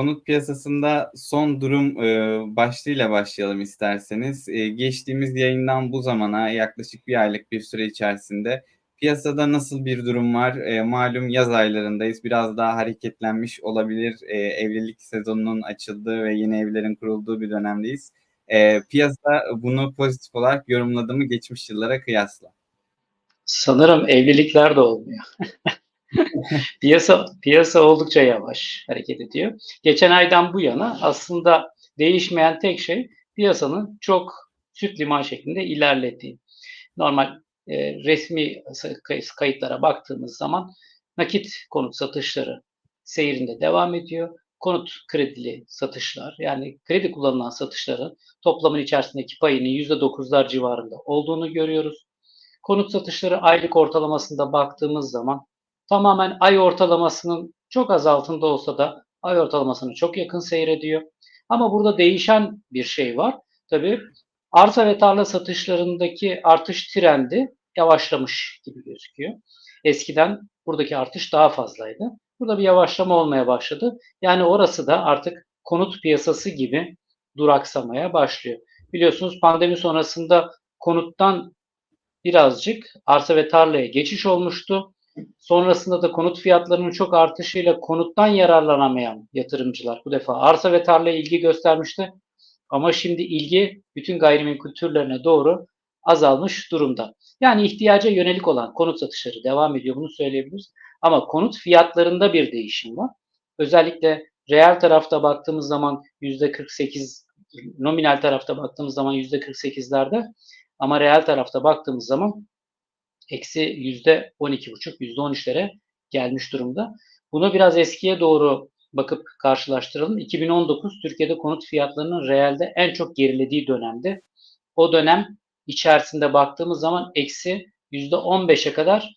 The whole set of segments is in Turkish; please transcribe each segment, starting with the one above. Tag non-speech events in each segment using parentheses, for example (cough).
konut piyasasında son durum e, başlığıyla başlayalım isterseniz. E, geçtiğimiz yayından bu zamana yaklaşık bir aylık bir süre içerisinde piyasada nasıl bir durum var? E, malum yaz aylarındayız. Biraz daha hareketlenmiş olabilir. E, evlilik sezonunun açıldığı ve yeni evlerin kurulduğu bir dönemdeyiz. E, piyasa bunu pozitif olarak yorumladı mı geçmiş yıllara kıyasla? Sanırım evlilikler de olmuyor. (laughs) (laughs) piyasa piyasa oldukça yavaş hareket ediyor. Geçen aydan bu yana aslında değişmeyen tek şey piyasanın çok süt liman şeklinde ilerlediği. Normal e, resmi kayıtlara baktığımız zaman nakit konut satışları seyrinde devam ediyor. Konut kredili satışlar yani kredi kullanılan satışların toplamın içerisindeki payının %9'lar civarında olduğunu görüyoruz. Konut satışları aylık ortalamasında baktığımız zaman tamamen ay ortalamasının çok az altında olsa da ay ortalamasına çok yakın seyrediyor. Ama burada değişen bir şey var. Tabii arsa ve tarla satışlarındaki artış trendi yavaşlamış gibi gözüküyor. Eskiden buradaki artış daha fazlaydı. Burada bir yavaşlama olmaya başladı. Yani orası da artık konut piyasası gibi duraksamaya başlıyor. Biliyorsunuz pandemi sonrasında konuttan birazcık arsa ve tarlaya geçiş olmuştu. Sonrasında da konut fiyatlarının çok artışıyla konuttan yararlanamayan yatırımcılar bu defa arsa ve tarlaya ilgi göstermişti. Ama şimdi ilgi bütün gayrimenkul türlerine doğru azalmış durumda. Yani ihtiyaca yönelik olan konut satışları devam ediyor bunu söyleyebiliriz. Ama konut fiyatlarında bir değişim var. Özellikle reel tarafta baktığımız zaman %48, nominal tarafta baktığımız zaman %48'lerde ama reel tarafta baktığımız zaman eksi yüzde 12,5, yüzde 13'lere gelmiş durumda. Bunu biraz eskiye doğru bakıp karşılaştıralım. 2019 Türkiye'de konut fiyatlarının reelde en çok gerilediği dönemde. O dönem içerisinde baktığımız zaman eksi yüzde 15'e kadar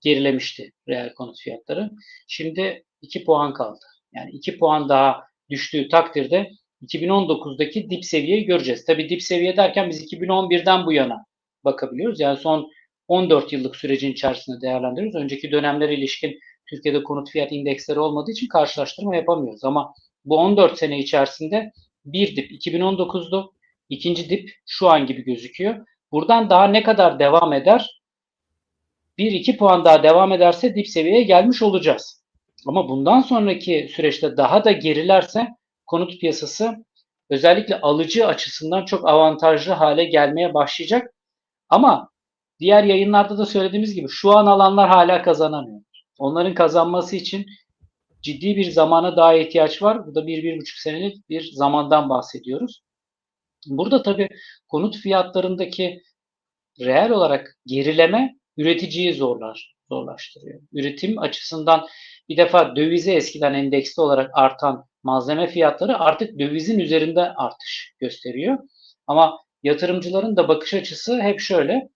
gerilemişti reel konut fiyatları. Şimdi 2 puan kaldı. Yani 2 puan daha düştüğü takdirde 2019'daki dip seviyeyi göreceğiz. Tabii dip seviye derken biz 2011'den bu yana bakabiliyoruz. Yani son 14 yıllık sürecin içerisinde değerlendiriyoruz. Önceki dönemlere ilişkin Türkiye'de konut fiyat indeksleri olmadığı için karşılaştırma yapamıyoruz. Ama bu 14 sene içerisinde bir dip 2019'du. ikinci dip şu an gibi gözüküyor. Buradan daha ne kadar devam eder? 1-2 puan daha devam ederse dip seviyeye gelmiş olacağız. Ama bundan sonraki süreçte daha da gerilerse konut piyasası özellikle alıcı açısından çok avantajlı hale gelmeye başlayacak. Ama diğer yayınlarda da söylediğimiz gibi şu an alanlar hala kazanamıyor. Onların kazanması için ciddi bir zamana daha ihtiyaç var. Bu da bir, bir buçuk senelik bir zamandan bahsediyoruz. Burada tabii konut fiyatlarındaki reel olarak gerileme üreticiyi zorlar, zorlaştırıyor. Üretim açısından bir defa dövize eskiden endeksli olarak artan malzeme fiyatları artık dövizin üzerinde artış gösteriyor. Ama yatırımcıların da bakış açısı hep şöyle.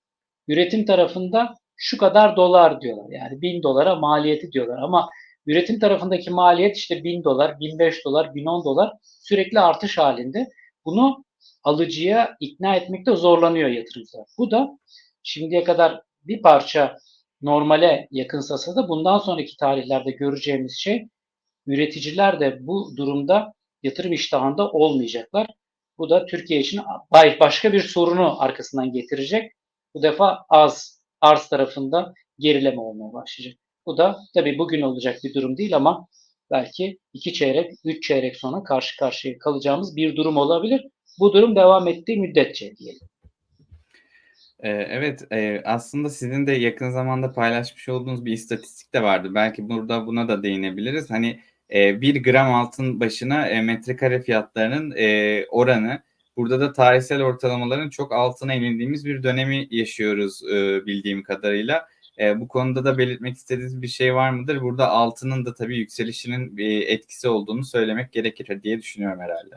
Üretim tarafında şu kadar dolar diyorlar. Yani bin dolara maliyeti diyorlar ama üretim tarafındaki maliyet işte bin dolar, bin beş dolar, bin on dolar sürekli artış halinde. Bunu alıcıya ikna etmekte zorlanıyor yatırımcılar. Bu da şimdiye kadar bir parça normale yakınsasa da bundan sonraki tarihlerde göreceğimiz şey üreticiler de bu durumda yatırım iştahında olmayacaklar. Bu da Türkiye için başka bir sorunu arkasından getirecek. Bu defa az arz tarafında gerileme olmaya başlayacak. Bu da tabii bugün olacak bir durum değil ama belki iki çeyrek, üç çeyrek sonra karşı karşıya kalacağımız bir durum olabilir. Bu durum devam ettiği müddetçe diyelim. Evet, aslında sizin de yakın zamanda paylaşmış olduğunuz bir istatistik de vardı. Belki burada buna da değinebiliriz. Hani bir gram altın başına metrekare fiyatlarının oranı. Burada da tarihsel ortalamaların çok altına inildiğimiz bir dönemi yaşıyoruz bildiğim kadarıyla. Bu konuda da belirtmek istediğiniz bir şey var mıdır? Burada altının da tabii yükselişinin bir etkisi olduğunu söylemek gerekir diye düşünüyorum herhalde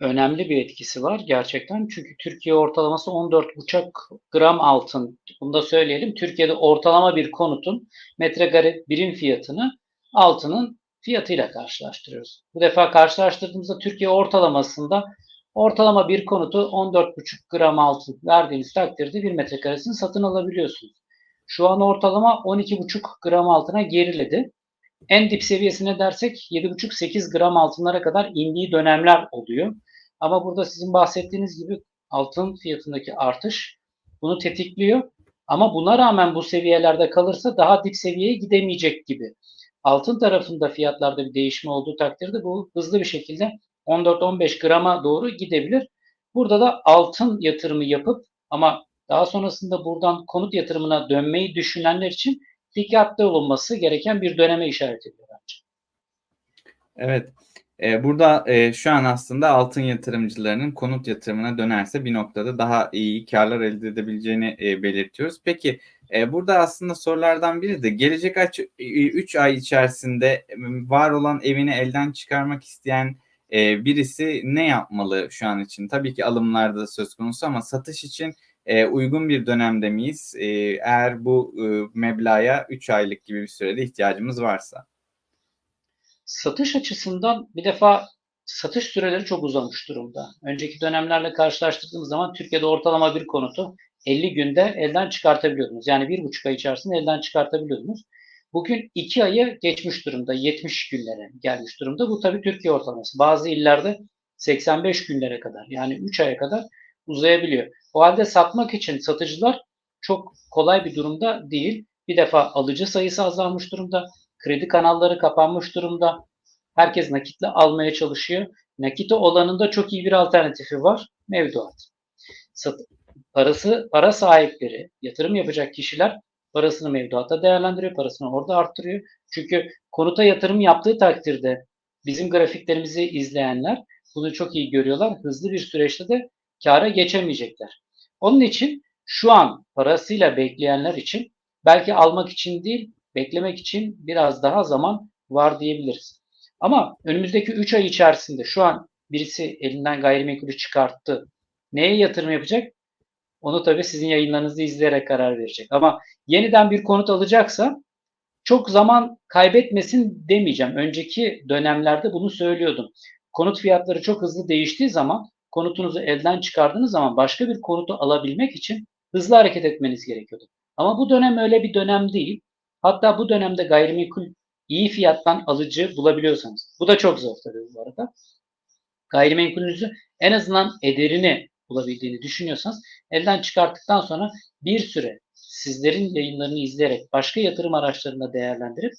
önemli bir etkisi var gerçekten. Çünkü Türkiye ortalaması 14,5 gram altın. Bunu da söyleyelim. Türkiye'de ortalama bir konutun metrekare birim fiyatını altının fiyatıyla karşılaştırıyoruz. Bu defa karşılaştırdığımızda Türkiye ortalamasında ortalama bir konutu 14,5 gram altın verdiğiniz takdirde bir metrekaresini satın alabiliyorsunuz. Şu an ortalama 12,5 gram altına geriledi. en dip seviyesine dersek 7,5-8 gram altınlara kadar indiği dönemler oluyor. Ama burada sizin bahsettiğiniz gibi altın fiyatındaki artış bunu tetikliyor. Ama buna rağmen bu seviyelerde kalırsa daha dip seviyeye gidemeyecek gibi. Altın tarafında fiyatlarda bir değişme olduğu takdirde bu hızlı bir şekilde 14-15 grama doğru gidebilir. Burada da altın yatırımı yapıp ama daha sonrasında buradan konut yatırımına dönmeyi düşünenler için dikkatli olunması gereken bir döneme işaret ediyor bence. Evet. Ee, burada e, şu an aslında altın yatırımcılarının konut yatırımına dönerse bir noktada daha iyi karlar elde edebileceğini e, belirtiyoruz. Peki e, burada aslında sorulardan biri de gelecek 3 ay içerisinde var olan evini elden çıkarmak isteyen e, birisi ne yapmalı şu an için? Tabii ki alımlarda söz konusu ama satış için e, uygun bir dönemde miyiz? E, eğer bu e, meblağa 3 aylık gibi bir sürede ihtiyacımız varsa. Satış açısından bir defa satış süreleri çok uzamış durumda. Önceki dönemlerle karşılaştırdığımız zaman Türkiye'de ortalama bir konutu 50 günde elden çıkartabiliyordunuz. Yani bir buçuk ay içerisinde elden çıkartabiliyordunuz. Bugün 2 ayı geçmiş durumda. 70 günlere gelmiş durumda. Bu tabii Türkiye ortalaması. Bazı illerde 85 günlere kadar yani 3 aya kadar uzayabiliyor. O halde satmak için satıcılar çok kolay bir durumda değil. Bir defa alıcı sayısı azalmış durumda. Kredi kanalları kapanmış durumda. Herkes nakitle almaya çalışıyor. Nakite olanında çok iyi bir alternatifi var. Mevduat. Sat parası, para sahipleri, yatırım yapacak kişiler parasını mevduatta değerlendiriyor, parasını orada arttırıyor. Çünkü konuta yatırım yaptığı takdirde bizim grafiklerimizi izleyenler bunu çok iyi görüyorlar. Hızlı bir süreçte de kâra geçemeyecekler. Onun için şu an parasıyla bekleyenler için belki almak için değil, beklemek için biraz daha zaman var diyebiliriz. Ama önümüzdeki 3 ay içerisinde şu an birisi elinden gayrimenkulü çıkarttı. Neye yatırım yapacak? Onu tabii sizin yayınlarınızı izleyerek karar verecek. Ama yeniden bir konut alacaksa çok zaman kaybetmesin demeyeceğim. Önceki dönemlerde bunu söylüyordum. Konut fiyatları çok hızlı değiştiği zaman konutunuzu elden çıkardığınız zaman başka bir konutu alabilmek için hızlı hareket etmeniz gerekiyordu. Ama bu dönem öyle bir dönem değil. Hatta bu dönemde gayrimenkul iyi fiyattan alıcı bulabiliyorsanız. Bu da çok zor tabii bu arada. Gayrimenkulünüzü en azından ederini bulabildiğini düşünüyorsanız elden çıkarttıktan sonra bir süre sizlerin yayınlarını izleyerek başka yatırım araçlarında değerlendirip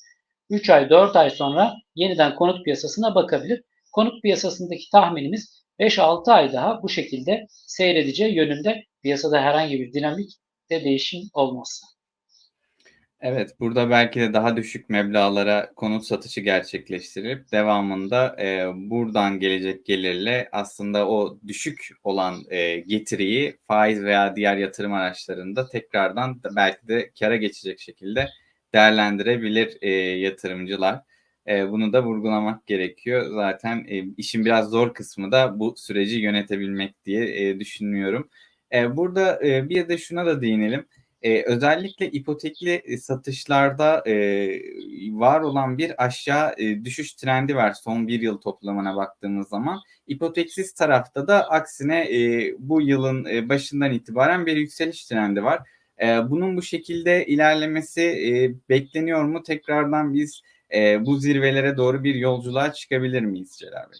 3 ay 4 ay sonra yeniden konut piyasasına bakabilir. Konut piyasasındaki tahminimiz 5-6 ay daha bu şekilde seyredeceği yönünde piyasada herhangi bir dinamik de değişim olmazsa. Evet, burada belki de daha düşük meblağlara konut satışı gerçekleştirip devamında e, buradan gelecek gelirle aslında o düşük olan e, getiriyi faiz veya diğer yatırım araçlarında tekrardan da belki de kara geçecek şekilde değerlendirebilir e, yatırımcılar. E, bunu da vurgulamak gerekiyor. Zaten e, işin biraz zor kısmı da bu süreci yönetebilmek diye e, düşünüyorum. E, burada e, bir de şuna da değinelim. Ee, özellikle ipotekli satışlarda e, var olan bir aşağı e, düşüş trendi var son bir yıl toplamına baktığımız zaman. İpoteksiz tarafta da aksine e, bu yılın e, başından itibaren bir yükseliş trendi var. E, bunun bu şekilde ilerlemesi e, bekleniyor mu? Tekrardan biz e, bu zirvelere doğru bir yolculuğa çıkabilir miyiz Celal Bey?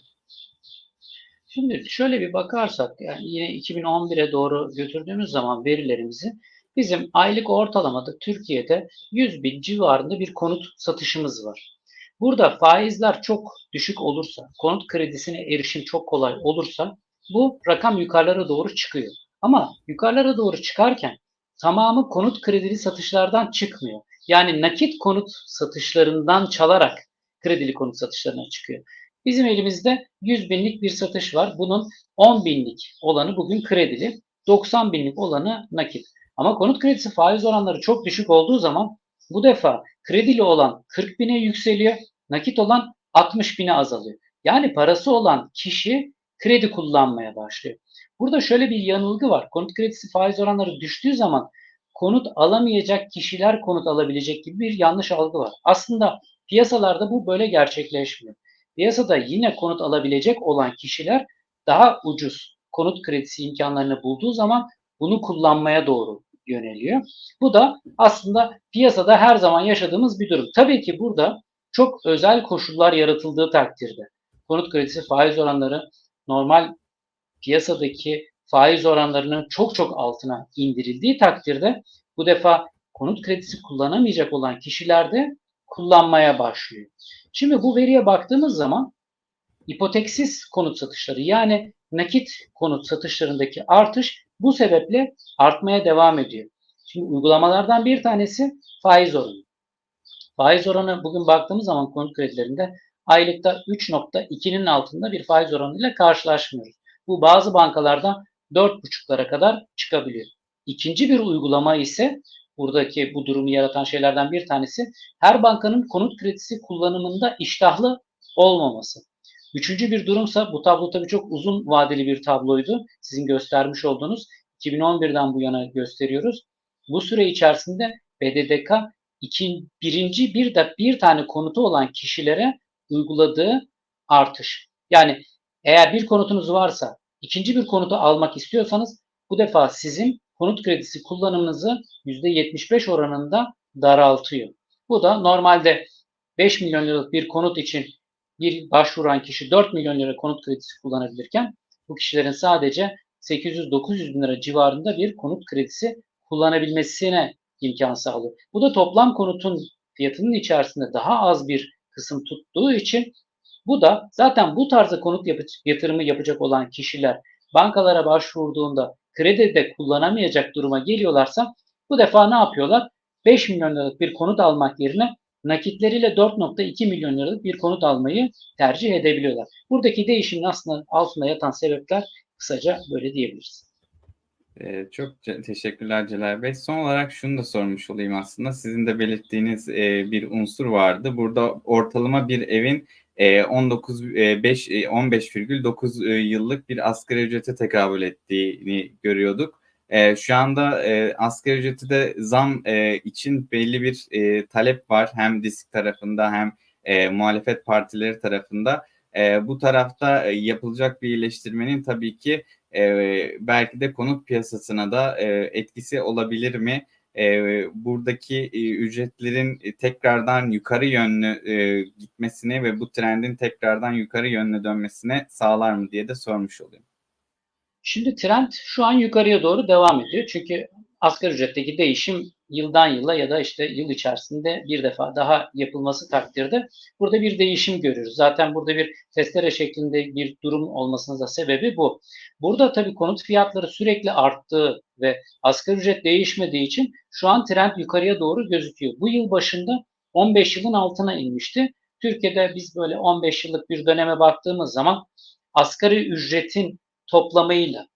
Şimdi şöyle bir bakarsak yani yine 2011'e doğru götürdüğümüz zaman verilerimizi Bizim aylık ortalamada Türkiye'de 100 bin civarında bir konut satışımız var. Burada faizler çok düşük olursa, konut kredisine erişim çok kolay olursa bu rakam yukarılara doğru çıkıyor. Ama yukarılara doğru çıkarken tamamı konut kredili satışlardan çıkmıyor. Yani nakit konut satışlarından çalarak kredili konut satışlarına çıkıyor. Bizim elimizde 100 binlik bir satış var. Bunun 10 binlik olanı bugün kredili, 90 binlik olanı nakit. Ama konut kredisi faiz oranları çok düşük olduğu zaman bu defa kredili olan 40 bine yükseliyor, nakit olan 60 bine azalıyor. Yani parası olan kişi kredi kullanmaya başlıyor. Burada şöyle bir yanılgı var. Konut kredisi faiz oranları düştüğü zaman konut alamayacak kişiler konut alabilecek gibi bir yanlış algı var. Aslında piyasalarda bu böyle gerçekleşmiyor. Piyasada yine konut alabilecek olan kişiler daha ucuz konut kredisi imkanlarını bulduğu zaman bunu kullanmaya doğru yöneliyor. Bu da aslında piyasada her zaman yaşadığımız bir durum. Tabii ki burada çok özel koşullar yaratıldığı takdirde konut kredisi faiz oranları normal piyasadaki faiz oranlarının çok çok altına indirildiği takdirde bu defa konut kredisi kullanamayacak olan kişiler de kullanmaya başlıyor. Şimdi bu veriye baktığımız zaman ipoteksiz konut satışları yani nakit konut satışlarındaki artış bu sebeple artmaya devam ediyor. Şimdi uygulamalardan bir tanesi faiz oranı. Faiz oranı bugün baktığımız zaman konut kredilerinde aylıkta 3.2'nin altında bir faiz oranıyla karşılaşmıyoruz. Bu bazı bankalarda 4.5'lara kadar çıkabiliyor. İkinci bir uygulama ise buradaki bu durumu yaratan şeylerden bir tanesi her bankanın konut kredisi kullanımında iştahlı olmaması. Üçüncü bir durumsa bu tablo tabii çok uzun vadeli bir tabloydu. Sizin göstermiş olduğunuz 2011'den bu yana gösteriyoruz. Bu süre içerisinde BDDK iki, birinci bir de bir tane konutu olan kişilere uyguladığı artış. Yani eğer bir konutunuz varsa ikinci bir konutu almak istiyorsanız bu defa sizin konut kredisi kullanımınızı %75 oranında daraltıyor. Bu da normalde 5 milyon liralık bir konut için bir başvuran kişi 4 milyon lira konut kredisi kullanabilirken bu kişilerin sadece 800-900 bin lira civarında bir konut kredisi kullanabilmesine imkan sağlıyor. Bu da toplam konutun fiyatının içerisinde daha az bir kısım tuttuğu için bu da zaten bu tarzda konut yap yatırımı yapacak olan kişiler bankalara başvurduğunda kredi de kullanamayacak duruma geliyorlarsa bu defa ne yapıyorlar? 5 milyon liralık bir konut almak yerine nakitleriyle 4.2 milyon liralık bir konut almayı tercih edebiliyorlar. Buradaki değişimin aslında altında yatan sebepler kısaca böyle diyebiliriz. Ee, çok teşekkürler Celal Bey. Son olarak şunu da sormuş olayım aslında. Sizin de belirttiğiniz e, bir unsur vardı. Burada ortalama bir evin e, 19 e, 5 e, 15,9 e, yıllık bir asgari ücrete tekabül ettiğini görüyorduk. E, şu anda e, asgari ücreti de zam e, için belli bir e, talep var. Hem disk tarafında hem e, muhalefet partileri tarafında. E, bu tarafta e, yapılacak bir iyileştirmenin tabii ki e, belki de konut piyasasına da e, etkisi olabilir mi? E, buradaki e, ücretlerin tekrardan yukarı yönlü e, gitmesini ve bu trendin tekrardan yukarı yönlü dönmesine sağlar mı diye de sormuş olayım. Şimdi trend şu an yukarıya doğru devam ediyor. Çünkü asgari ücretteki değişim yıldan yıla ya da işte yıl içerisinde bir defa daha yapılması takdirde burada bir değişim görüyoruz. Zaten burada bir testere şeklinde bir durum olmasının da sebebi bu. Burada tabii konut fiyatları sürekli arttığı ve asgari ücret değişmediği için şu an trend yukarıya doğru gözüküyor. Bu yıl başında 15 yılın altına inmişti. Türkiye'de biz böyle 15 yıllık bir döneme baktığımız zaman asgari ücretin toplamıyla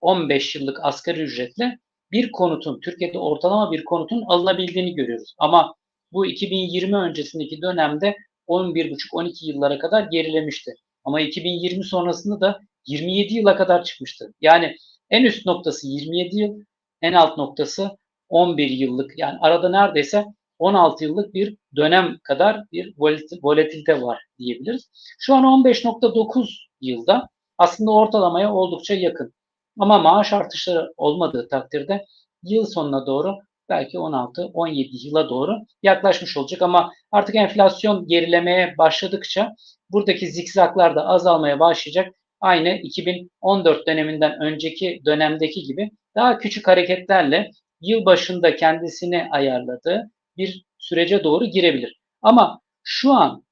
15 yıllık asgari ücretle bir konutun, Türkiye'de ortalama bir konutun alınabildiğini görüyoruz. Ama bu 2020 öncesindeki dönemde 11,5-12 yıllara kadar gerilemişti. Ama 2020 sonrasında da 27 yıla kadar çıkmıştı. Yani en üst noktası 27 yıl, en alt noktası 11 yıllık. Yani arada neredeyse 16 yıllık bir dönem kadar bir volatilite var diyebiliriz. Şu an 15.9 yılda aslında ortalamaya oldukça yakın. Ama maaş artışları olmadığı takdirde yıl sonuna doğru belki 16-17 yıla doğru yaklaşmış olacak ama artık enflasyon gerilemeye başladıkça buradaki zikzaklar da azalmaya başlayacak. Aynı 2014 döneminden önceki dönemdeki gibi daha küçük hareketlerle yıl başında kendisini ayarladığı bir sürece doğru girebilir. Ama şu an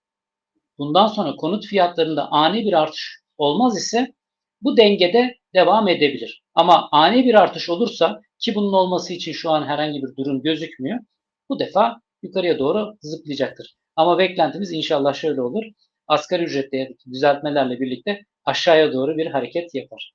bundan sonra konut fiyatlarında ani bir artış olmaz ise bu dengede devam edebilir. Ama ani bir artış olursa ki bunun olması için şu an herhangi bir durum gözükmüyor. Bu defa yukarıya doğru zıplayacaktır. Ama beklentimiz inşallah şöyle olur. Asgari ücrette düzeltmelerle birlikte aşağıya doğru bir hareket yapar.